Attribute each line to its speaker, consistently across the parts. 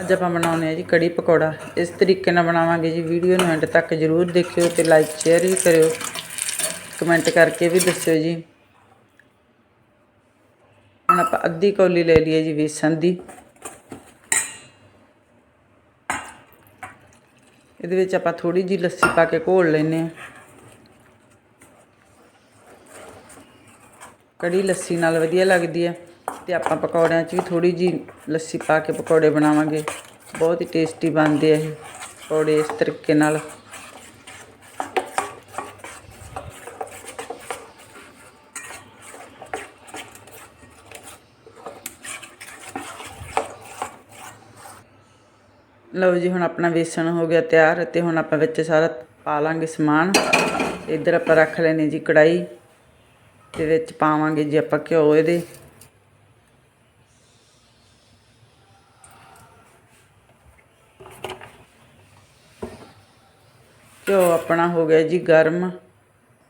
Speaker 1: ਅੱਜ ਆਪਾਂ ਬਣਾਉਨੇ ਆ ਜੀ ਕੜੀ ਪਕੌੜਾ। ਇਸ ਤਰੀਕੇ ਨਾਲ ਬਣਾਵਾਂਗੇ ਜੀ। ਵੀਡੀਓ ਨੂੰ ਐਂਡ ਤੱਕ ਜਰੂਰ ਦੇਖਿਓ ਤੇ ਲਾਈਕ ਸ਼ੇਅਰ ਵੀ ਕਰਿਓ। ਕਮੈਂਟ ਕਰਕੇ ਵੀ ਦੱਸਿਓ ਜੀ। ਹੁਣ ਆਪਾਂ ਅੱਧੀ ਕੌਲੀ ਲੈ ਲਈਏ ਜੀ ਵੇਸਣ ਦੀ। ਇਹਦੇ ਵਿੱਚ ਆਪਾਂ ਥੋੜੀ ਜੀ ਲੱਸੀ ਪਾ ਕੇ ਘੋਲ ਲੈਨੇ ਆ ਕੜੀ ਲੱਸੀ ਨਾਲ ਵਧੀਆ ਲੱਗਦੀ ਹੈ। ਤੇ ਆਪਾਂ ਪਕੌੜਿਆਂ 'ਚ ਵੀ ਥੋੜੀ ਜੀ ਲੱਸੀ ਪਾ ਕੇ ਪਕੌੜੇ ਬਣਾਵਾਂਗੇ। ਬਹੁਤ ਹੀ ਟੇਸਟੀ ਬਣਦੇ ਆ ਇਹ ਪਕੌੜੇ ਇਸ ਤਰੀਕੇ ਨਾਲ। ਲਓ ਜੀ, ਹੁਣ ਆਪਣਾ ਵੇਸਣ ਹੋ ਗਿਆ ਤਿਆਰ ਤੇ ਹੁਣ ਆਪਾਂ ਵਿੱਚ ਸਾਰਾ ਪਾ ਲਾਂਗੇ ਸਮਾਨ। ਇੱਧਰ ਆਪਾਂ ਰੱਖ ਲੈਨੇ ਜੀ ਕੜਾਈ ਤੇ ਵਿੱਚ ਪਾਵਾਂਗੇ ਜੀ ਆਪਾਂ ਘਿਓ ਇਹਦੇ। ਘਿਓ ਆਪਣਾ ਹੋ ਗਿਆ ਜੀ ਗਰਮ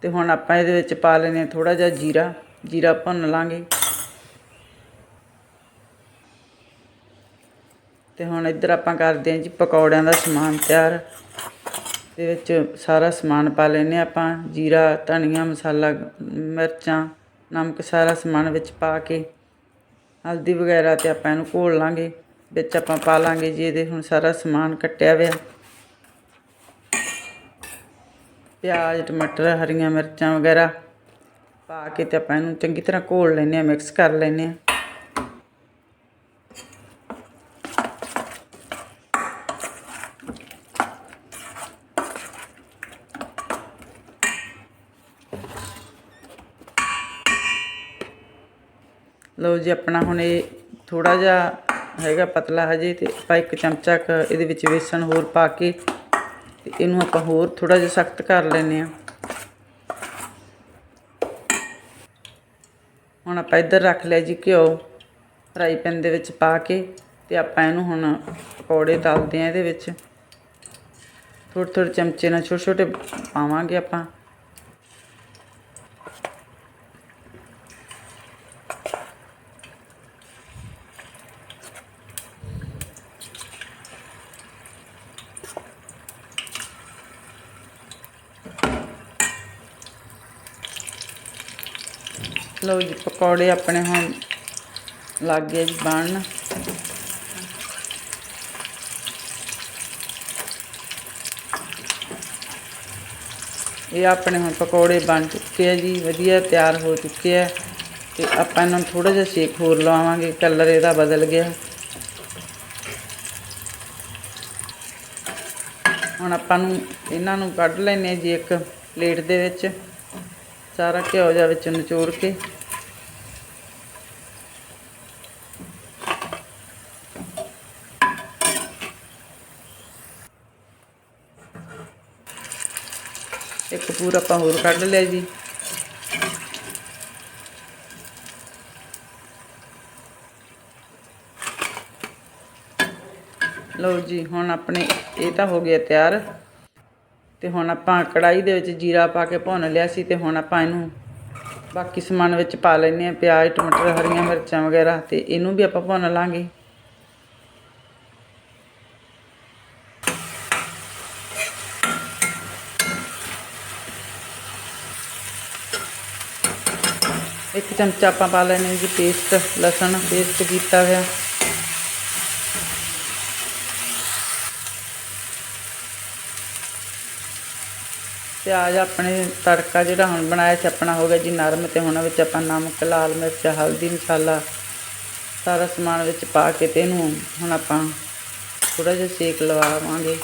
Speaker 1: ਤੇ ਹੁਣ ਆਪਾਂ ਇਹਦੇ ਵਿੱਚ ਪਾ ਲੈਨੇ ਥੋੜਾ ਜਿਹਾ ਜੀਰਾ ਜੀਰਾ ਭੁੰਨ ਲਾਂਗੇ। ਤੇ ਹੁਣ ਇੱਧਰ ਆਪਾਂ ਕਰਦੇ ਹਾਂ ਜੀ ਪਕੌੜਿਆਂ ਦਾ ਸਮਾਨ ਤਿਆਰ। ਦੇ ਵਿੱਚ ਸਾਰਾ ਸਮਾਨ ਪਾ ਲੈਨੇ ਆਪਾਂ, ਜੀਰਾ, ਧਨੀਆ, ਮਸਾਲਾ, ਮਿਰਚਾਂ, ਨਮਕ ਸਾਰਾ ਸਮਾਨ ਵਿੱਚ ਪਾ ਕੇ, ਹਲਦੀ ਵਗੈਰਾ ਤੇ ਆਪਾਂ ਇਹਨੂੰ ਘੋਲ ਲਾਂਗੇ। ਵਿੱਚ ਆਪਾਂ ਪਾ ਲਾਂਗੇ ਜੀ, ਇਹਦੇ ਹੁਣ ਸਾਰਾ ਸਮਾਨ ਕੱਟਿਆ ਹੋਇਆ। ਪਿਆਜ਼, ਟਮਾਟਰ, ਹਰੀਆਂ ਮਿਰਚਾਂ ਵਗੈਰਾ ਪਾ ਕੇ ਤੇ ਆਪਾਂ ਇਹਨੂੰ ਚੰਗੀ ਤਰ੍ਹਾਂ ਘੋਲ ਲੈਨੇ ਆ ਮਿਕਸ ਕਰ ਲੈਨੇ ਆ ਲਓ ਜੀ, ਆਪਣਾ ਹੁਣ ਇਹ ਥੋੜਾ ਜਿਹਾ ਹੈਗਾ ਪਤਲਾ ਹਜੇ ਤੇ ਆਪਾਂ ਇੱਕ ਚਮਚਾ ਇਹਦੇ ਵਿੱਚ ਵੇਸਣ ਹੋਰ ਪਾ ਕੇ ਤੇ ਇਹਨੂੰ ਆਪਾਂ ਹੋਰ ਥੋੜਾ ਜਿਹਾ ਸਖਤ ਕਰ ਲੈਨੇ ਆ ਹੁਣ ਆਪਾਂ ਇੱਧਰ ਰੱਖ ਲਿਆ ਜੀ ਘਿਓ, ਫਰਾਈ ਪੈਨ ਦੇ ਵਿੱਚ ਪਾ ਕੇ ਤੇ ਆਪਾਂ ਇਹਨੂੰ ਹੁਣ ਪਕੌੜੇ ਤਲਦੇ ਆ ਇਹਦੇ ਵਿੱਚ। ਥੋੜ੍ਹੇ ਥੋੜ੍ਹੇ ਚਮਚੇ ਨਾਲ ਛੋਟੇ ਛੋਟੇ ਪਾਵਾਂਗੇ ਆਪਾਂ। ਲਓ ਜੀ, ਪਕੌੜੇ ਆਪਣੇ ਹੁਣ ਲੱਗ ਗਏ ਜੀ ਬਣਨ। ਇਹ ਆਪਣੇ ਹੁਣ ਪਕੌੜੇ ਬਣ ਚੁੱਕੇ ਆ ਜੀ, ਵਧੀਆ ਤਿਆਰ ਹੋ ਚੁੱਕੇ ਆ। ਤੇ ਆਪਾਂ ਇਹਨਾਂ ਨੂੰ ਥੋੜਾ ਜਿਹਾ ਸੇਕ ਹੋਰ ਲਵਾਵਾਂਗੇ ਕਲਰ ਇਹਦਾ ਬਦਲ ਗਿਆ। ਹੁਣ ਆਪਾਂ ਨੂੰ ਇਹਨਾਂ ਨੂੰ ਕੱਢ ਲੈਨੇ ਜੀ ਇੱਕ ਪਲੇਟ ਦੇ ਵਿੱਚ। ਸਾਰਾ ਘਿਓ ਜਿਹਾ ਵਿੱਚ ਨਿਚੋੜ ਕੇ। ਇੱਕ ਪੂਰਾ ਆਪਾਂ ਹੋਰ ਕੱਢ ਲਿਆ ਜੀ। ਲਓ ਜੀ, ਹੁਣ ਆਪਣੇ ਇਹ ਤਾਂ ਹੋ ਗਿਆ ਤਿਆਰ। ਤੇ ਹੁਣ ਆਪਾਂ ਕੜਾਈ ਦੇ ਵਿੱਚ ਜੀਰਾ ਪਾ ਕੇ ਭੁੰਨ ਲਿਆ ਸੀ ਤੇ ਹੁਣ ਆਪਾਂ ਇਹਨੂੰ ਬਾਕੀ ਸਮਾਨ ਵਿੱਚ ਪਾ ਲੈਨੇ ਆ ਪਿਆਜ਼, ਟਮਾਟਰ, ਹਰੀਆਂ ਮਿਰਚਾਂ ਵਗੈਰਾ ਤੇ ਇਹਨੂੰ ਵੀ ਆਪਾਂ ਭੁੰਨ ਲਾਂਗੇ। ਇੱਕ ਚਮਚਾ ਆਪਾਂ ਪਾ ਲੈਨੇ ਜੀ ਪੇਸਟ ਲਸਣ ਪੇਸਟ ਕੀਤਾ ਹੋਇਆ। ਪਿਆਜ਼ ਆਪਣੇ ਤੜਕਾ ਜਿਹੜਾ ਹੁਣ ਬਣਾਇਆ ਸੀ, ਆਪਣਾ ਹੋ ਗਿਆ ਜੀ ਨਰਮ ਤੇ ਹੁਣ ਵਿੱਚ ਆਪਾਂ ਨਮਕ, ਲਾਲ ਮਿਰਚ, ਹਲਦੀ, ਮਸਾਲਾ ਸਾਰਾ ਸਮਾਨ ਵਿੱਚ ਪਾ ਕੇ ਤੇ ਇਹਨੂੰ ਹੁਣ ਆਪਾਂ ਥੋੜਾ ਜਿਹਾ ਸੇਕ ਲਵਾਵਾਂਗੇ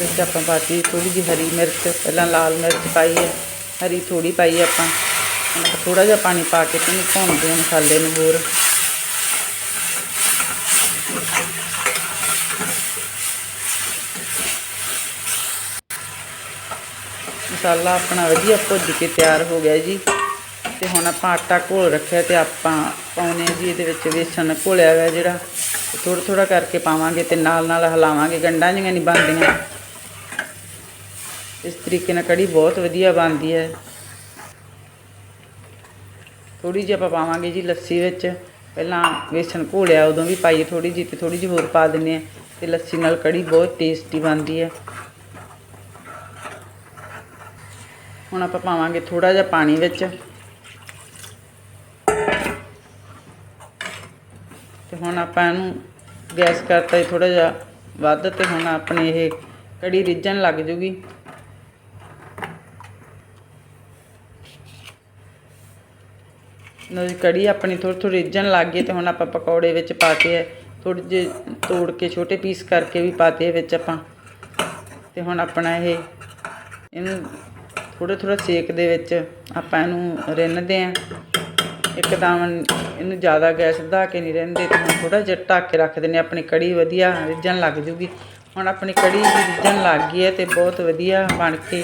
Speaker 1: ਵਿੱਚ ਆਪਾਂ ਪਾਤੀ ਥੋੜੀ ਜਿਹੀ ਹਰੀ ਮਿਰਚ, ਪਹਿਲਾਂ ਲਾਲ ਮਿਰਚ ਪਾਈ ਹੈ, ਹਰੀ ਥੋੜੀ ਪਾਈ ਆਪਾਂ। ਹੁਣ ਥੋੜਾ ਜਿਹਾ ਪਾਣੀ ਪਾ ਕੇ ਤੇ ਇਹਨੂੰ ਭੁੰਨਦੇ ਹਾਂ ਮਸਾਲੇ ਨੂੰ ਹੋਰ। ਮਸਾਲਾ ਆਪਣਾ ਵਧੀਆ ਭੁੱਜ ਕੇ ਤਿਆਰ ਹੋ ਗਿਆ ਜੀ। ਤੇ ਹੁਣ ਆਪਾਂ ਆਟਾ ਘੋਲ ਰੱਖਿਆ ਤੇ ਆਪਾਂ ਪਾਉਨੇ ਆ ਜੀ ਇਹਦੇ ਵਿੱਚ ਵੇਸਣ ਘੋਲਿਆ ਹੋਇਆ ਜਿਹੜਾ। ਥੋੜਾ ਥੋੜਾ ਕਰਕੇ ਪਾਵਾਂਗੇ ਤੇ ਨਾਲ ਨਾਲ ਹਿਲਾਵਾਂਗੇ। ਗੰਢਾਂ ਜਿਹੀਆਂ ਨਹੀਂ ਬਣਦੀਆਂ। ਇਸ ਤਰੀਕੇ ਨਾਲ ਕੜੀ ਬਹੁਤ ਵਧੀਆ ਬਣਦੀ ਹੈ। ਥੋੜੀ ਜਿਹੀ ਆਪਾਂ ਪਾਵਾਂਗੇ ਜੀ ਲੱਸੀ ਵਿੱਚ। ਪਹਿਲਾਂ ਵੇਸਣ ਘੋਲਿਆ, ਉਦੋਂ ਵੀ ਪਾਈਏ ਥੋੜੀ ਜਿਹੀ ਤੇ ਥੋੜੀ ਜਿਹੀ ਹੋਰ ਪਾ ਦਿੰਨੇ ਆ ਤੇ ਲੱਸੀ ਨਾਲ ਕੜੀ ਬਹੁਤ ਟੇਸਟੀ ਬਣਦੀ ਹੈ। ਹੁਣ ਆਪਾਂ ਪਾਵਾਂਗੇ ਥੋੜਾ ਜਿਹਾ ਪਾਣੀ ਵਿੱਚ। ਤੇ ਹੁਣ ਆਪਾਂ ਇਹਨੂੰ ਗੈਸ ਕਰਤਾ ਥੋੜਾ ਜਿਹਾ ਵੱਧ ਤੇ ਹੁਣ ਆਪਣੀ ਇਹ ਕੜੀ ਰਿੱਝਣ ਲੱਗ ਜੂਗੀ। ਲਓ ਕੜੀ ਆਪਣੀ ਥੋੜੀ ਥੋੜੀ ਰਿੱਝਣ ਲੱਗ ਗਈ ਤੇ ਹੁਣ ਆਪਾਂ ਪਕੌੜੇ ਵਿੱਚ ਪਾਤੇ ਹੈ ਥੋੜੇ ਜਿਹੇ ਤੋੜ ਕੇ ਛੋਟੇ ਪੀਸ ਕਰਕੇ ਵੀ ਪਾਤੇ ਵਿੱਚ ਆਪਾਂ। ਤੇ ਹੁਣ ਆਪਣਾ ਇਹ ਇਹਨੂੰ ਥੋੜ੍ਹਾ ਥੋੜ੍ਹਾ ਸੇਕ ਦੇ ਵਿੱਚ ਆਪਾਂ ਇਹਨੂੰ ਰਿੰਨਦੇ ਹਾਂ। ਇੱਕਦਮ ਇਹਨੂੰ ਜ਼ਿਆਦਾ ਗੈਸ ਵਧਾ ਕੇ ਨਹੀਂ ਰਹਿੰਦੇ ਤੇ ਹੁਣ ਥੋੜ੍ਹਾ ਜਿਹਾ ਢੱਕ ਕੇ ਰੱਖ ਦਿੰਦੇ ਹਾਂ। ਆਪਣੀ ਕੜੀ ਵਧੀਆ ਰਿੱਝਣ ਲੱਗ ਜੂਗੀ। ਹੁਣ ਆਪਣੀ ਕੜੀ ਵੀ ਰਿੱਝਣ ਲੱਗ ਗਈ ਹੈ ਤੇ ਬਹੁਤ ਵਧੀਆ ਬਣ ਕੇ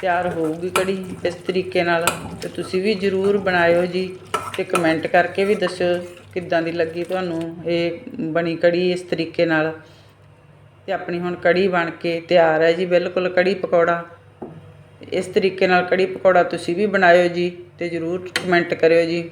Speaker 1: ਤਿਆਰ ਹੋਊਗੀ ਕੜੀ ਇਸ ਤਰੀਕੇ ਨਾਲ। ਤੇ ਤੁਸੀਂ ਵੀ ਜਰੂਰ ਬਣਾਇਓ ਜੀ ਤੇ ਕਮੈਂਟ ਕਰਕੇ ਵੀ ਦੱਸਿਓ ਕਿੱਦਾਂ ਦੀ ਲੱਗੀ ਤੁਹਾਨੂੰ ਇਹ ਬਣੀ ਕੜੀ ਇਸ ਤਰੀਕੇ ਨਾਲ। ਤੇ ਆਪਣੀ ਹੁਣ ਕੜੀ ਬਣ ਕੇ ਤਿਆਰ ਹੈ ਜੀ। ਬਿਲਕੁਲ ਕੜੀ ਪਕੌੜਾ ਇਸ ਤਰੀਕੇ ਨਾਲ ਕੜੀ ਪਕੌੜਾ ਤੁਸੀਂ ਵੀ ਬਣਾਇਓ ਜੀ ਅਤੇ ਜਰੂਰ ਕਮੈਂਟ ਕਰਿਓ ਜੀ।